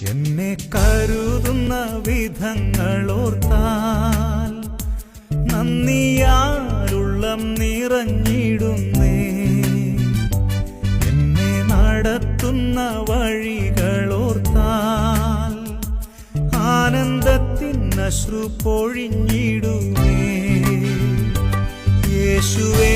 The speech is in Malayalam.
എന്നെ കരുതുന്ന വിധങ്ങളോർത്താൽ നന്ദിയാലുള്ളം നിറഞ്ഞിടുന്നേ. എന്നെ നടത്തുന്ന വഴികളോർത്താൽ ആനന്ദത്തിൻ അശ്രു പൊഴിഞ്ഞിടുമേ യേശുവേ